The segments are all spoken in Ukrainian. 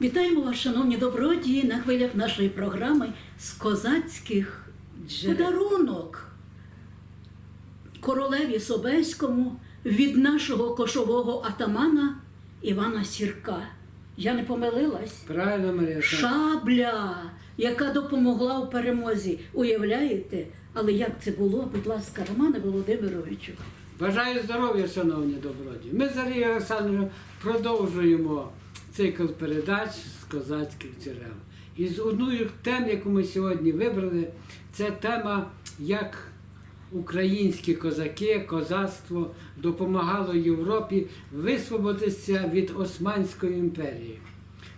Вітаємо вас, шановні добродії, на хвилях нашої програми з козацьких Джерел. подарунок королеві Собеському від нашого кошового атамана Івана Сірка. Я не помилилась. Правильно, Марія. Шабля, яка допомогла у перемозі. Уявляєте? Але як це було, будь ласка, Романе Володимировичу? Бажаю здоров'я, шановні добродії. Ми з Олександром продовжуємо цикл передач з козацьких джерел. І з одною тем, яку ми сьогодні вибрали, це тема, як українські козаки, козацтво допомагало Європі висвободитися від Османської імперії.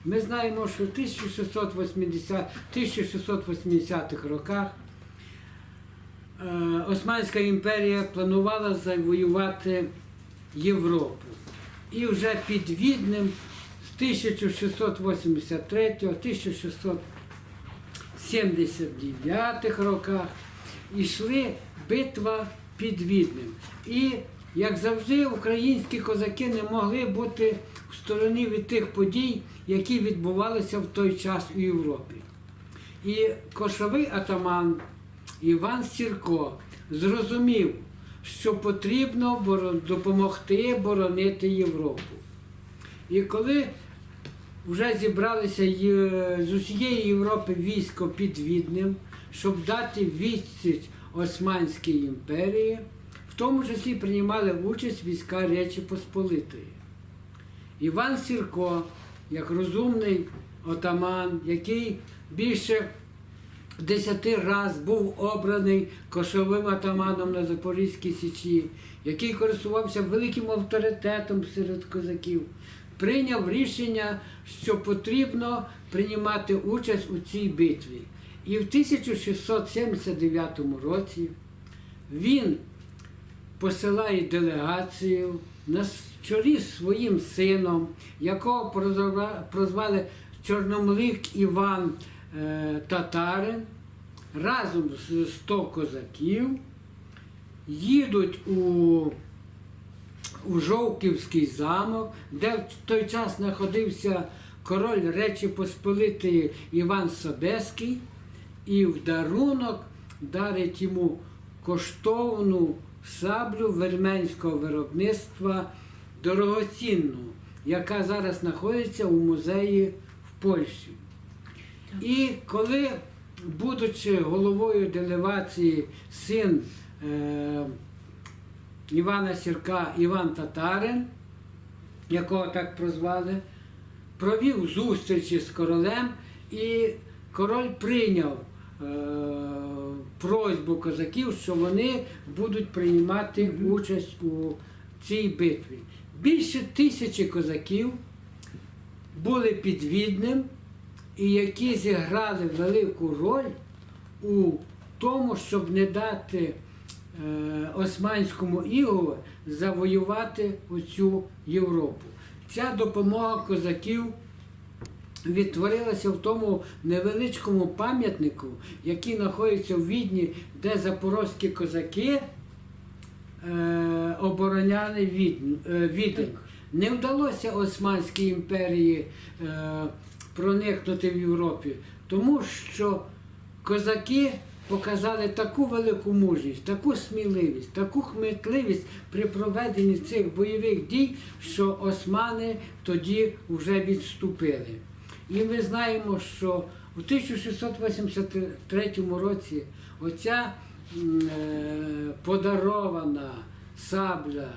Ми знаємо, що в 1680 1680-х роках Е, Османська імперія планувала завоювати Європу. І вже під Віднем з 1683 1679 роках йшли битва під Віднем. І, як завжди, українські козаки не могли бути в стороні від тих подій, які відбувалися в той час у Європі. І кошовий атаман Іван Сірко зрозумів, що потрібно допомогти боронити Європу. І коли вже зібралися з усієї Європи військо під Віднем, щоб дати відсіч Османській імперії, в тому числі приймали участь війська Речі Посполитої. Іван Сірко, як розумний отаман, який більше десяти раз був обраний кошовим атаманом на Запорізькій Січі, який користувався великим авторитетом серед козаків, прийняв рішення, що потрібно приймати участь у цій битві. І в 1679 році він посилає делегацію на чолі з своїм сином, якого прозвали Чорномлик Іван е, Татарин, разом з 100 козаків їдуть у, у Жовківський замок, де в той час знаходився король Речі Посполитої Іван Собеський, і в дарунок дарить йому коштовну саблю верменського виробництва дорогоцінну, яка зараз знаходиться у музеї в Польщі. І коли, будучи головою делегації син е, Івана Сірка Іван Татарин, якого так прозвали, провів зустрічі з королем, і король прийняв е, просьбу козаків, що вони будуть приймати участь у цій битві. Більше тисячі козаків були під Віднем, і які зіграли велику роль у тому, щоб не дати Османському ігову завоювати оцю Європу. Ця допомога козаків відтворилася в тому невеличкому пам'ятнику, який знаходиться в Відні, де запорозькі козаки е, обороняли е, Відень. Не вдалося Османській імперії е, проникнути в Європі, тому що козаки показали таку велику мужність, таку сміливість, таку хмитливість при проведенні цих бойових дій, що османи тоді вже відступили. І ми знаємо, що у 1683 році оця е, подарована сабля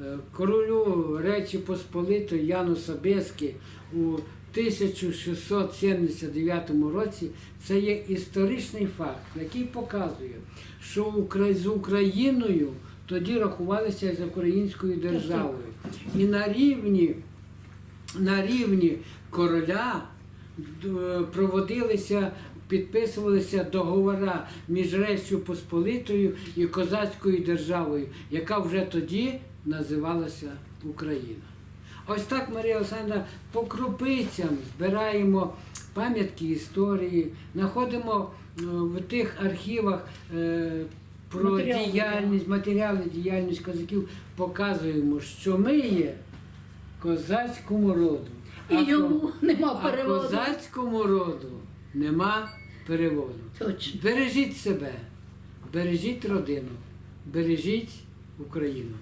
е, королю Речі Посполитої Яну Собеськи у 1679 році це є історичний факт, який показує, що з Україною тоді рахувалися з українською державою. І на рівні, на рівні короля проводилися, підписувалися договори між Реччю Посполитою і козацькою державою, яка вже тоді називалася Україна. Ось так, Марія Олександровна, по крупицям збираємо пам'ятки історії, знаходимо е, в тих архівах е, про Матеріали, діяльність, матеріали, діяльність козаків, показуємо, що ми є козацькому роду. І А йому ко- нема А козацькому роду нема переводу. Точно. Бережіть себе, бережіть родину, бережіть Україну.